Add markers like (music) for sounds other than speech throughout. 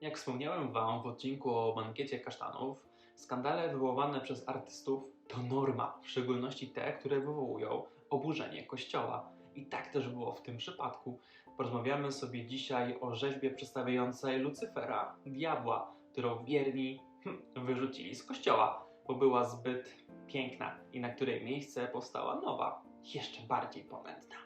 Jak wspomniałem Wam w odcinku o bankiecie kasztanów, skandale wywoływane przez artystów to norma, w szczególności te, które wywołują oburzenie kościoła. I tak też było w tym przypadku. Porozmawiamy sobie dzisiaj o rzeźbie przedstawiającej Lucyfera, diabła, którą wierni hm, wyrzucili z kościoła, bo była zbyt piękna i na której miejsce powstała nowa, jeszcze bardziej ponętna.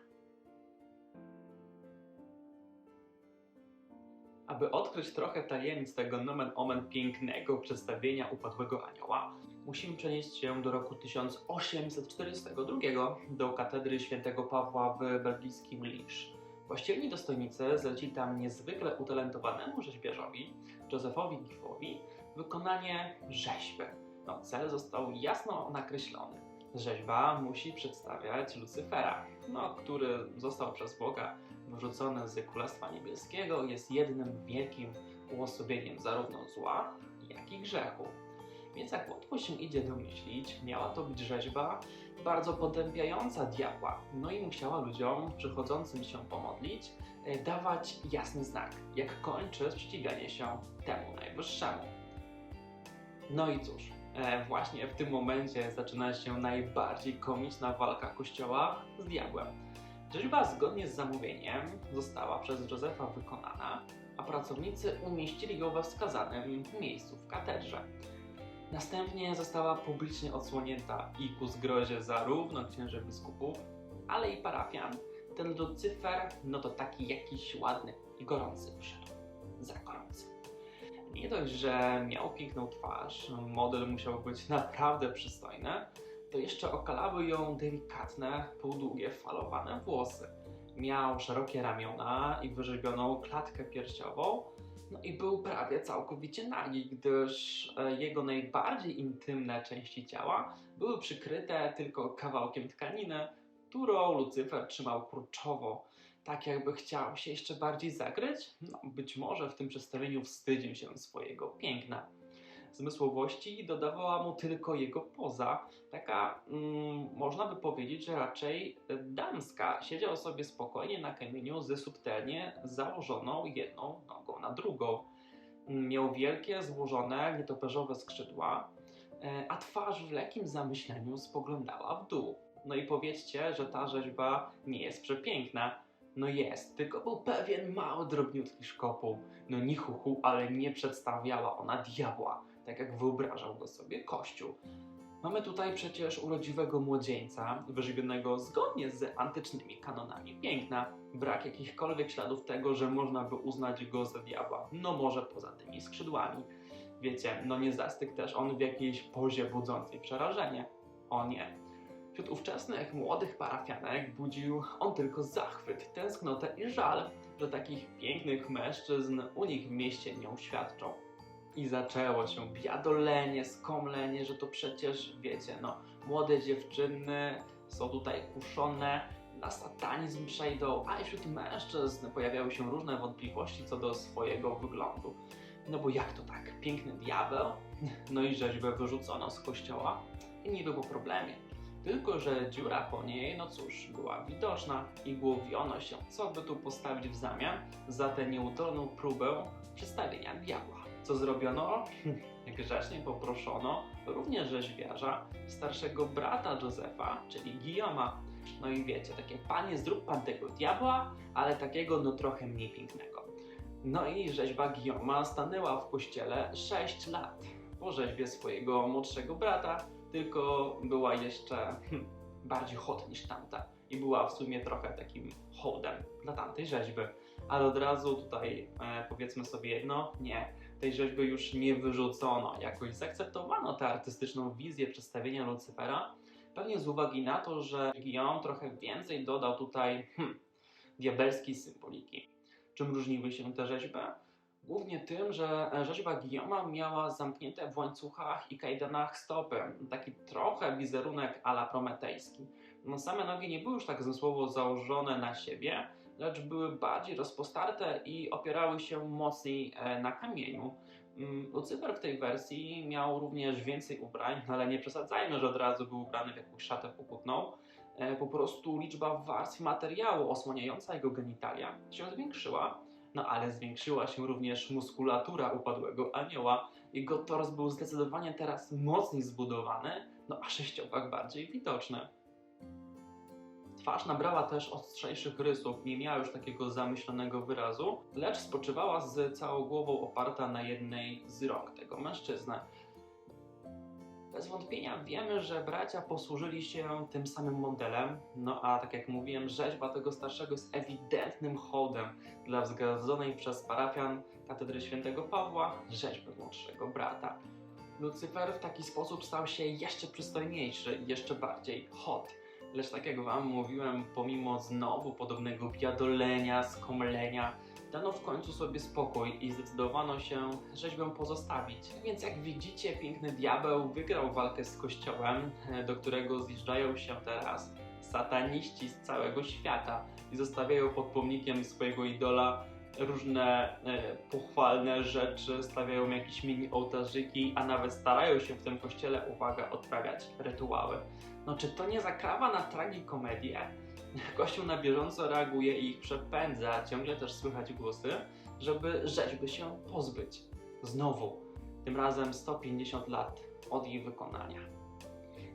Aby odkryć trochę tajemnic tego nomen omen pięknego przedstawienia upadłego anioła, musimy przenieść się do roku 1842 do katedry świętego Pawła w belgijskim Lisz. Pościelni dostojnicy zlecili tam niezwykle utalentowanemu rzeźbiarzowi, Józefowi Giffowi, wykonanie rzeźby. No, cel został jasno nakreślony. Rzeźba musi przedstawiać Lucyfera, no, który został przez Boga wyrzucony z Królestwa Niebieskiego, jest jednym wielkim uosobieniem zarówno zła, jak i grzechu. Więc jak łatwo się idzie domyślić, miała to być rzeźba bardzo potępiająca diabła. No i musiała ludziom przychodzącym się pomodlić e, dawać jasny znak, jak kończy sprzeciwianie się temu najwyższemu. No i cóż, właśnie w tym momencie zaczyna się najbardziej komiczna walka kościoła z diabłem. Rzeźba zgodnie z zamówieniem została przez Józefa wykonana, a pracownicy umieścili ją we wskazanym miejscu w katedrze. Następnie została publicznie odsłonięta i ku zgrozie zarówno księży biskupów, ale i parafian. Ten Lucyfer, no to taki jakiś ładny i gorący wyszedł. Za gorący. Nie dość, że miał piękną twarz, model musiał być naprawdę przystojny, to jeszcze okalały ją delikatne, półdługie, falowane włosy. Miał szerokie ramiona i wyrzeźbioną klatkę piersiową, no i był prawie całkowicie nagi, gdyż e, jego najbardziej intymne części ciała były przykryte tylko kawałkiem tkaniny, którą Lucyfer trzymał kurczowo, tak jakby chciał się jeszcze bardziej zagryć. No, być może w tym przedstawieniu wstydził się swojego piękna zmysłowości dodawała mu tylko jego poza, taka mm, można by powiedzieć, że raczej damska. Siedział sobie spokojnie na kamieniu ze subtelnie założoną jedną nogą na drugą. Miał wielkie, złożone, nietoperzowe skrzydła, e, a twarz w lekkim zamyśleniu spoglądała w dół. No i powiedzcie, że ta rzeźba nie jest przepiękna. No jest, tylko był pewien mały, drobniutki szkopuł. No nichuchu, ale nie przedstawiała ona diabła tak jak wyobrażał go sobie Kościół. Mamy tutaj przecież urodziwego młodzieńca, wyżywionego zgodnie z antycznymi kanonami piękna. Brak jakichkolwiek śladów tego, że można by uznać go za diabła, no może poza tymi skrzydłami. Wiecie, no nie zastygł też on w jakiejś pozie budzącej przerażenie. O nie. Wśród ówczesnych młodych parafianek budził on tylko zachwyt, tęsknotę i żal, że takich pięknych mężczyzn u nich w mieście nie uświadczą. I zaczęło się biadolenie, skomlenie, że to przecież, wiecie, no, młode dziewczyny są tutaj kuszone, na satanizm przejdą, a i wśród mężczyzn pojawiały się różne wątpliwości co do swojego wyglądu. No bo jak to tak? Piękny diabeł? No i rzeźbę wyrzucono z kościoła i nie było problemie. Tylko, że dziura po niej, no cóż, była widoczna i głowiono się, co by tu postawić w zamian za tę nieudolną próbę przedstawienia diabła. Co zrobiono? (laughs) Grzecznie poproszono również rzeźbiarza, starszego brata Józefa, czyli Guillaume'a. No i wiecie, takie panie, zrób pan tego diabła, ale takiego no trochę mniej pięknego. No i rzeźba Guillaume'a stanęła w kościele 6 lat po rzeźbie swojego młodszego brata, tylko była jeszcze hm, bardziej hot niż tamta i była w sumie trochę takim hołdem dla tamtej rzeźby. Ale od razu tutaj e, powiedzmy sobie jedno, nie, tej rzeźby już nie wyrzucono. Jakoś zaakceptowano tę artystyczną wizję przedstawienia Lucyfera, pewnie z uwagi na to, że Guillaume trochę więcej dodał tutaj hmm, diabelskiej symboliki. Czym różniły się te rzeźby? Głównie tym, że rzeźba Guillaume'a miała zamknięte w łańcuchach i kajdanach stopy. Taki trochę wizerunek ala prometejski. No, same nogi nie były już tak zmysłowo założone na siebie, lecz były bardziej rozpostarte i opierały się mocniej e, na kamieniu. Mm, Lucyfer w tej wersji miał również więcej ubrań, ale nie przesadzajmy, że od razu był ubrany w jakąś szatę pokutną. E, po prostu liczba warstw materiału osłaniająca jego genitalia się zwiększyła, No ale zwiększyła się również muskulatura upadłego anioła. Jego tors był zdecydowanie teraz mocniej zbudowany, no a sześciopak bardziej widoczny. Twarz nabrała też ostrzejszych rysów, nie miała już takiego zamyślonego wyrazu, lecz spoczywała z całą głową oparta na jednej z rąk tego mężczyzny. Bez wątpienia wiemy, że bracia posłużyli się tym samym modelem, no a tak jak mówiłem, rzeźba tego starszego jest ewidentnym hołdem dla wzgardzonej przez parafian katedry świętego Pawła rzeźby młodszego brata. Lucyfer w taki sposób stał się jeszcze przystojniejszy i jeszcze bardziej hot. Lecz tak jak wam mówiłem, pomimo znowu podobnego biadolenia, skomlenia, dano w końcu sobie spokój i zdecydowano się rzeźbę pozostawić. Więc jak widzicie, piękny diabeł wygrał walkę z kościołem, e, do którego zjeżdżają się teraz sataniści z całego świata i zostawiają pod pomnikiem swojego idola różne e, pochwalne rzeczy, stawiają jakieś mini ołtarzyki, a nawet starają się w tym kościele, uwaga, odprawiać rytuały. No czy to nie zakrawa na tragikomedię? (laughs) Kościół na bieżąco reaguje i ich przepędza, ciągle też słychać głosy, żeby rzeźby się pozbyć. Znowu, tym razem 150 lat od jej wykonania.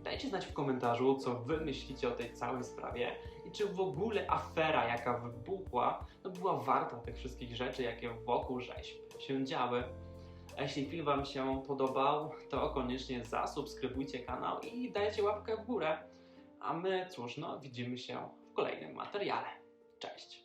Dajcie znać w komentarzu, co wy myślicie o tej całej sprawie i czy w ogóle afera, jaka wybuchła, no była warta tych wszystkich rzeczy, jakie wokół rzeźb się działy. A jeśli film Wam się podobał, to koniecznie zasubskrybujcie kanał i dajcie łapkę w górę. A my, cóż, no, widzimy się w kolejnym materiale. Cześć!